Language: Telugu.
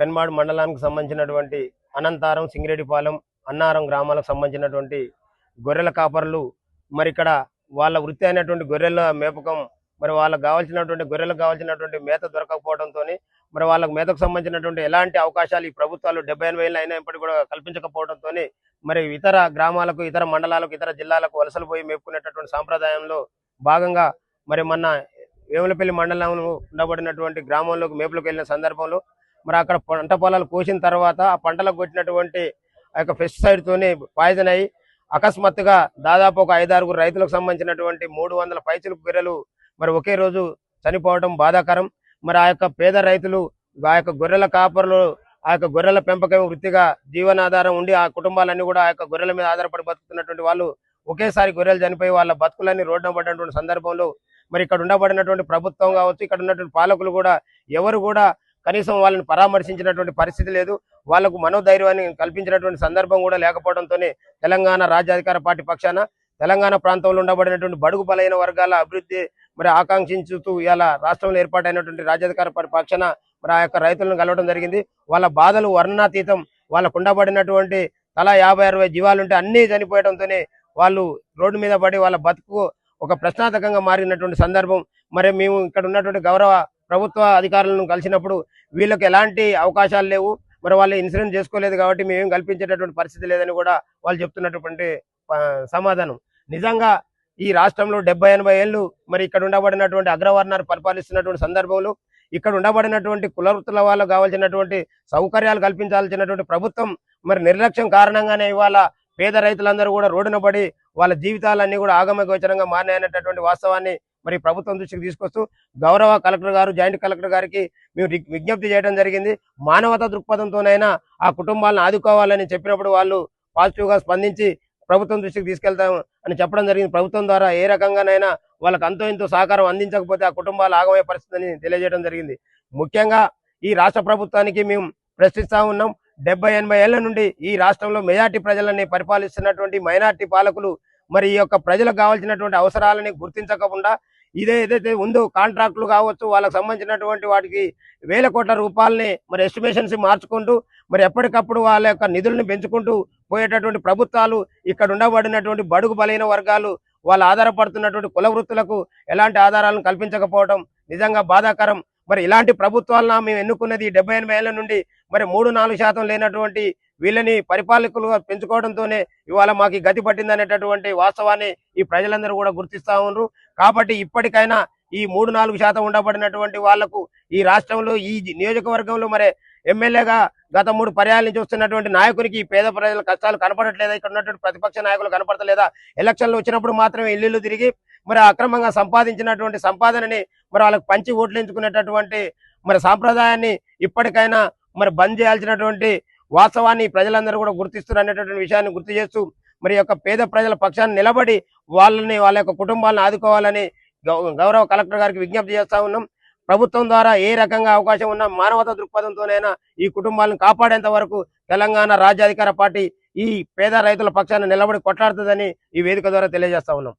పెన్మాడు మండలానికి సంబంధించినటువంటి అనంతారం సింగిరెడ్డిపాలెం అన్నారం గ్రామాలకు సంబంధించినటువంటి గొర్రెల కాపర్లు మరి ఇక్కడ వాళ్ళ వృత్తి అయినటువంటి గొర్రెల మేపకం మరి వాళ్ళకు కావాల్సినటువంటి గొర్రెలకు కావాల్సినటువంటి మేత దొరకకపోవడంతో మరి వాళ్ళకి మేతకు సంబంధించినటువంటి ఎలాంటి అవకాశాలు ఈ ప్రభుత్వాలు డెబ్బై ఎనభై ఏళ్ళు అయినప్పటికీ కూడా కల్పించకపోవడంతో మరి ఇతర గ్రామాలకు ఇతర మండలాలకు ఇతర జిల్లాలకు వలసలు పోయి మేపుకునేటటువంటి సాంప్రదాయంలో భాగంగా మరి మొన్న వేములపల్లి మండలంలో ఉండబడినటువంటి గ్రామంలోకి మేపులకు వెళ్ళిన సందర్భంలో మరి అక్కడ పంట పొలాలు కోసిన తర్వాత ఆ పంటలకు కొట్టినటువంటి ఆ యొక్క పెస్టిసైడ్తోనే పాయిజన్ అయ్యి అకస్మాత్తుగా దాదాపు ఒక ఐదారుగురు రైతులకు సంబంధించినటువంటి మూడు వందల పైచులకు గొర్రెలు మరి ఒకే రోజు చనిపోవడం బాధాకరం. మరి ఆ యొక్క పేద రైతులు ఆ యొక్క గొర్రెల కాపర్లు ఆ యొక్క గొర్రెల పెంపకం వృత్తిగా జీవనాధారం ఉండి ఆ కుటుంబాలన్నీ కూడా ఆ యొక్క గొర్రెల మీద ఆధారపడి బతుకుతున్నటువంటి వాళ్ళు ఒకేసారి గొర్రెలు చనిపోయి వాళ్ళ బతుకులన్నీ రోడ్డున పడినటువంటి సందర్భంలో మరి ఇక్కడ ఉండబడినటువంటి ప్రభుత్వం కావచ్చు ఇక్కడ ఉన్నటువంటి పాలకులు కూడా ఎవరు కూడా కనీసం వాళ్ళని పరామర్శించినటువంటి పరిస్థితి లేదు. వాళ్ళకు మనోధైర్యాన్ని కల్పించినటువంటి సందర్భం కూడా లేకపోవడంతోనే తెలంగాణ రాజ్యాధికార పార్టీ పక్షాన తెలంగాణ ప్రాంతంలో ఉండబడినటువంటి బడుగు బలైన వర్గాల అభివృద్ధి మరి ఆకాంక్షించుతూ ఇవాళ రాష్ట్రంలో ఏర్పాటైనటువంటి రాజ్యాధికార పార్టీ పక్షాన మరి ఆ యొక్క రైతులను కలవడం జరిగింది. వాళ్ళ బాధలు వర్ణాతీతం వాళ్ళకు ఉండబడినటువంటి తలా యాభై అరవై జీవాలు ఉంటే అన్ని చనిపోయడంతోనే వాళ్ళు రోడ్డు మీద పడి వాళ్ళ బతుకు ఒక ప్రశ్నార్థకంగా మారినటువంటి సందర్భం. మరి మేము ఇక్కడ ఉన్నటువంటి గౌరవ ప్రభుత్వ అధికారులను కలిసినప్పుడు వీళ్ళకి ఎలాంటి అవకాశాలు లేవు. మరి వాళ్ళు ఇన్సూరెన్స్ చేసుకోలేదు కాబట్టి మేమేం కల్పించేటటువంటి పరిస్థితి లేదని కూడా వాళ్ళు చెప్తున్నటువంటి సమాధానం. నిజంగా ఈ రాష్ట్రంలో డెబ్బై ఎనభై ఏళ్ళు మరి ఇక్కడ ఉండబడినటువంటి అగ్రవర్ణాలు పరిపాలిస్తున్నటువంటి సందర్భంలో ఇక్కడ ఉండబడినటువంటి కులవృత్తుల వాళ్ళకు కావాల్సినటువంటి సౌకర్యాలు కల్పించాల్సినటువంటి ప్రభుత్వం మరి నిర్లక్ష్యం కారణంగానే ఇవాళ పేద రైతులందరూ కూడా రోడ్డున పడి వాళ్ళ జీవితాలన్నీ కూడా ఆగమగోచరంగా మారినాయనేటటువంటి వాస్తవాన్ని మరి ప్రభుత్వం దృష్టికి తీసుకొస్తూ గౌరవ కలెక్టర్ గారు జాయింట్ కలెక్టర్ గారికి మేము విజ్ఞప్తి చేయడం జరిగింది. మానవతా దృక్పథంతోనైనా ఆ కుటుంబాలను ఆదుకోవాలని చెప్పినప్పుడు వాళ్ళు పాజిటివ్గా స్పందించి ప్రభుత్వం దృష్టికి తీసుకెళ్తాం అని చెప్పడం జరిగింది. ప్రభుత్వం ద్వారా ఏ రకంగానైనా వాళ్ళకి అంతో ఇంతో సహకారం అందించకపోతే ఆ కుటుంబాలు ఆగమయ్యే పరిస్థితిని తెలియజేయడం జరిగింది. ముఖ్యంగా ఈ రాష్ట్ర ప్రభుత్వానికి మేము ప్రశ్నిస్తా ఉన్నాం. డెబ్బై ఎనభై ఏళ్ళ నుండి ఈ రాష్ట్రంలో మెజార్టీ ప్రజలని పరిపాలిస్తున్నటువంటి మైనార్టీ పాలకులు మరి ఈ యొక్క ప్రజలకు కావాల్సినటువంటి అవసరాలని గుర్తించకుండా ఇదే ఏదైతే ఉందో కాంట్రాక్టులు కావచ్చు వాళ్ళకి సంబంధించినటువంటి వాటికి వేల కోట్ల రూపాయలని మరి ఎస్టిమేషన్స్ మార్చుకుంటూ మరి ఎప్పటికప్పుడు వాళ్ళ యొక్క నిధులను పెంచుకుంటూ పోయేటటువంటి ప్రభుత్వాలు ఇక్కడ ఉండబడినటువంటి బడుగు బలైన వర్గాలు వాళ్ళు ఆధారపడుతున్నటువంటి కుల వృత్తులకు ఎలాంటి ఆధారాలను కల్పించకపోవడం నిజంగా బాధాకరం. మరి ఇలాంటి ప్రభుత్వాలను మేము ఎన్నుకున్నది డెబ్బై ఎనభై ఏళ్ళ నుండి మరి మూడు నాలుగు శాతం లేనటువంటి వీళ్ళని పరిపాలకులుగా పెంచుకోవడంతోనే ఇవాళ మాకు గతి పట్టిందనేటటువంటి వాస్తవాన్ని ఈ ప్రజలందరూ కూడా గుర్తిస్తా ఉన్నారు కాబట్టి ఇప్పటికైనా ఈ మూడు నాలుగు శాతం ఉండబడినటువంటి వాళ్ళకు ఈ రాష్ట్రంలో ఈ నియోజకవర్గంలో మరి ఎమ్మెల్యేగా గత మూడు పర్యాల నుంచి వస్తున్నటువంటి నాయకునికి ఈ పేద ప్రజల కష్టాలు కనపడట్లేదా? ఇక్కడ ఉన్నటువంటి ప్రతిపక్ష నాయకులు కనపడతలేదా? ఎలక్షన్లు వచ్చినప్పుడు మాత్రమే ఇల్లు తిరిగి మరి అక్రమంగా సంపాదించినటువంటి సంపాదనని మరి వాళ్ళకి పంచి ఓట్లేంచుకునేటటువంటి మరి సాంప్రదాయాన్ని ఇప్పటికైనా మరి బంద్ చేయాల్సినటువంటి వాస్తవాన్ని ప్రజలందరూ కూడా గుర్తిస్తున్నారు అనేటటువంటి విషయాన్ని గుర్తు చేస్తూ మరి యొక్క పేద ప్రజల పక్షాన్ని నిలబడి వాళ్ళని వాళ్ళ యొక్క కుటుంబాలను ఆదుకోవాలని గౌరవ కలెక్టర్ గారికి విజ్ఞప్తి చేస్తా ఉన్నాం. ప్రభుత్వం ద్వారా ఏ రకంగా అవకాశం ఉన్నా మానవతా దృక్పథంతోనైనా ఈ కుటుంబాలను కాపాడేంత వరకు తెలంగాణ రాజ్యాధికార పార్టీ ఈ పేద రైతుల పక్షాన నిలబడి కొట్లాడుతుందని ఈ వేదిక ద్వారా తెలియజేస్తా ఉన్నాం.